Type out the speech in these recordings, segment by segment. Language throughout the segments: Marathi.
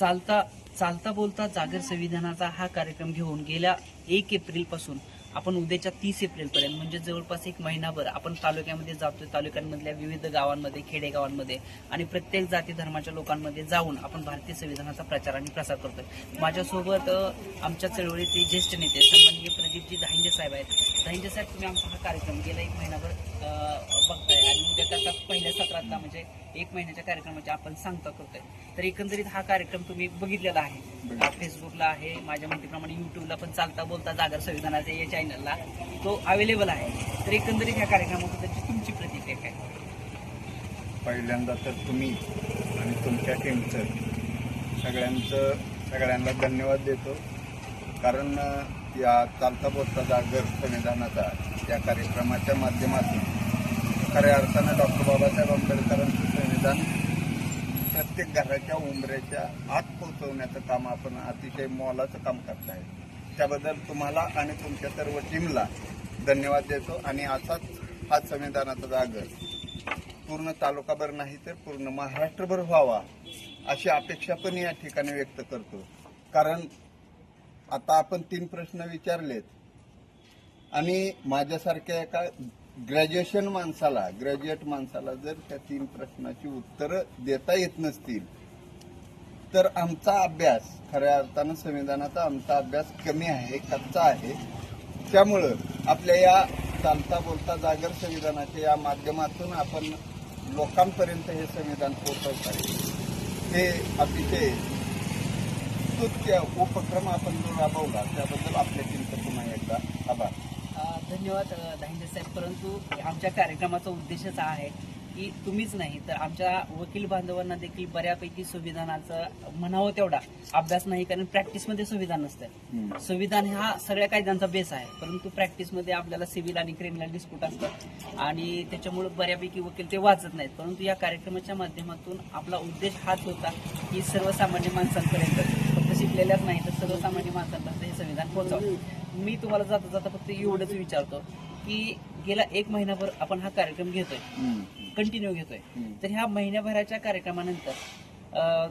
चालता चालता बोलता जागर संविधानाचा हा कार्यक्रम घेऊन गेल्या एक एप्रिलपासून आपण उद्याच्या तीस एप्रिलपर्यंत म्हणजे जवळपास एक महिनाभर आपण तालुक्यामध्ये जातोय तालुक्यांमधल्या विविध गावांमध्ये खेडेगावांमध्ये आणि प्रत्येक जाती धर्माच्या लोकांमध्ये जाऊन आपण भारतीय संविधानाचा प्रचार आणि प्रसार करतोय. माझ्यासोबत आमच्या चळवळीतले ज्येष्ठ नेते सन्माननीय प्रदीपजी दाहिंजे साहेब आहेत. दाहिंजे साहेब तुम्ही आमचा हा कार्यक्रम गेला एक महिनाभर सत्रातला म्हणजे एक महिन्याच्या कार्यक्रमाची आपण सांगता करतोय. तर एकंदरीत हा कार्यक्रम तुम्ही बघितलेला आहे. फेसबुकला आहे माझ्या माहितीप्रमाणे युट्यूबला पण चालता बोलता जागर संविधानाच्या या चॅनलला तो अवेलेबल आहे. तर एकंदरीत ह्या कार्यक्रमाबद्दलची तुमची प्रतिक्रिया काय? पहिल्यांदा तर तुम्ही आणि तुमच्या टीमचं सगळ्यांचं सगळ्यांना धन्यवाद देतो. कारण या चालता बोलता जागर संविधानाचा या कार्यक्रमाच्या माध्यमातून खऱ्या अर्थानं डॉक्टर बाबासाहेब आंबेडकरांचं संविधान प्रत्येक घराच्या उंबऱ्याच्या आत पोहोचवण्याचं काम आपण अतिशय मोलाचं काम करताय. त्याबद्दल तुम्हाला आणि तुमच्या सर्व टीमला धन्यवाद देतो आणि असाच हा संविधानाचा जागर पूर्ण तालुकाभर नाही तर पूर्ण महाराष्ट्रभर व्हावा अशी अपेक्षा पण या ठिकाणी व्यक्त करतो. कारण आता आपण तीन प्रश्न विचारलेत. आणि माझ्यासारख्या एका ग्रॅज्युएशन माणसाला ग्रॅज्युएट माणसाला जर त्या तीन प्रश्नाची उत्तरं देता येत नसतील तर आमचा अभ्यास खऱ्या अर्थानं संविधानाचा आमचा अभ्यास कमी आहे कच्चा आहे. त्यामुळं आपल्या या चालता बोलता जागर संविधानाच्या या माध्यमातून आपण लोकांपर्यंत हे संविधान पोहोचवत आहे हे अतिशय स्तुत्य उपक्रम आपण जो राबवला त्याबद्दल आपल्या टीमचं पुन्हा एकदा आभार. धन्यवाद अ, दाहिंजे साहेब. परंतु आमच्या कार्यक्रमाचा उद्देशच हा आहे की तुम्हीच नाही तर आमच्या वकील बांधवांना देखील बऱ्यापैकी संविधानाचं म्हणावं तेवढा. अभ्यास नाही कारण प्रॅक्टिसमध्ये संविधान नसतं. संविधान हा सगळ्या कायद्यांचा बेस आहे. परंतु प्रॅक्टिसमध्ये आपल्याला सिव्हिल आणि क्रिमिनल डिस्प्यूट असतात आणि त्याच्यामुळे बऱ्यापैकी वकील ते वाचत नाहीत. परंतु या कार्यक्रमाच्या माध्यमातून आपला उद्देश हाच होता की सर्वसामान्य माणसांपर्यंत फक्त शिकलेल्याच नाही तर सर्वसामान्य माणसांपर्यंत हे संविधान पोहोचावं. मी तुम्हाला जाता जाता फक्त एवढंच विचारतो की गेला एक महिनाभर आपण हा कार्यक्रम घेतोय. कंटिन्यू घेतोय. तर ह्या महिन्याभराच्या कार्यक्रमानंतर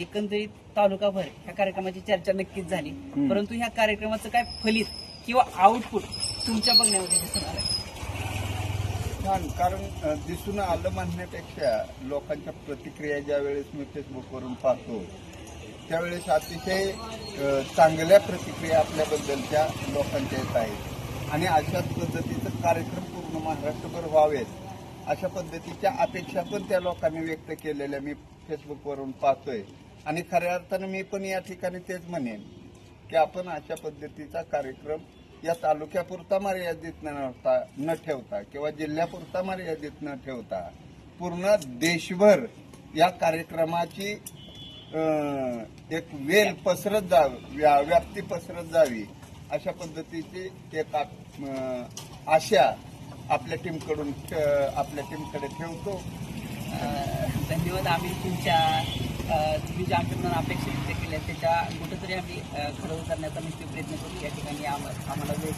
एकंदरीत तालुकाभर ह्या कार्यक्रमाची चर्चा नक्कीच झाली. परंतु ह्या कार्यक्रमाचं काय फलित किंवा आउटपुट तुमच्या बघण्यामध्ये दिसून आलंय छान कारण दिसून आलं म्हणण्यापेक्षा लोकांच्या प्रतिक्रिया ज्या वेळेस मी फेसबुकवरून पाहतो त्यावेळेस अतिशय चांगल्या प्रतिक्रिया आपल्याबद्दलच्या लोकांच्या येत आहेत. आणि अशाच पद्धतीचं कार्यक्रम पूर्ण महाराष्ट्रभर व्हावेत अशा पद्धतीच्या अपेक्षा पण त्या लोकांनी व्यक्त केलेल्या मी फेसबुकवरून पाहतोय. आणि खऱ्या अर्थानं मी पण या ठिकाणी तेच म्हणेन की आपण अशा पद्धतीचा कार्यक्रम या तालुक्यापुरता मर्यादित न ठेवता न ठेवता किंवा जिल्ह्यापुरता मर्यादित न ठेवता पूर्ण देशभर या कार्यक्रमाची एक वेल पसरत जावी व्या- व्याप्ती पसरत जावी अशा पद्धतीची एक आप- आशा आपल्या टीमकडून आपल्या टीमकडे ठेवतो. धन्यवाद. आम्ही तुमच्या तुम्ही ज्या आमच्याकडून अपेक्षा व्यक्त केल्या त्याच्या कुठेतरी आम्ही खरं करण्याचा नक्की प्रयत्न करू. या ठिकाणी आम्हाला वेळ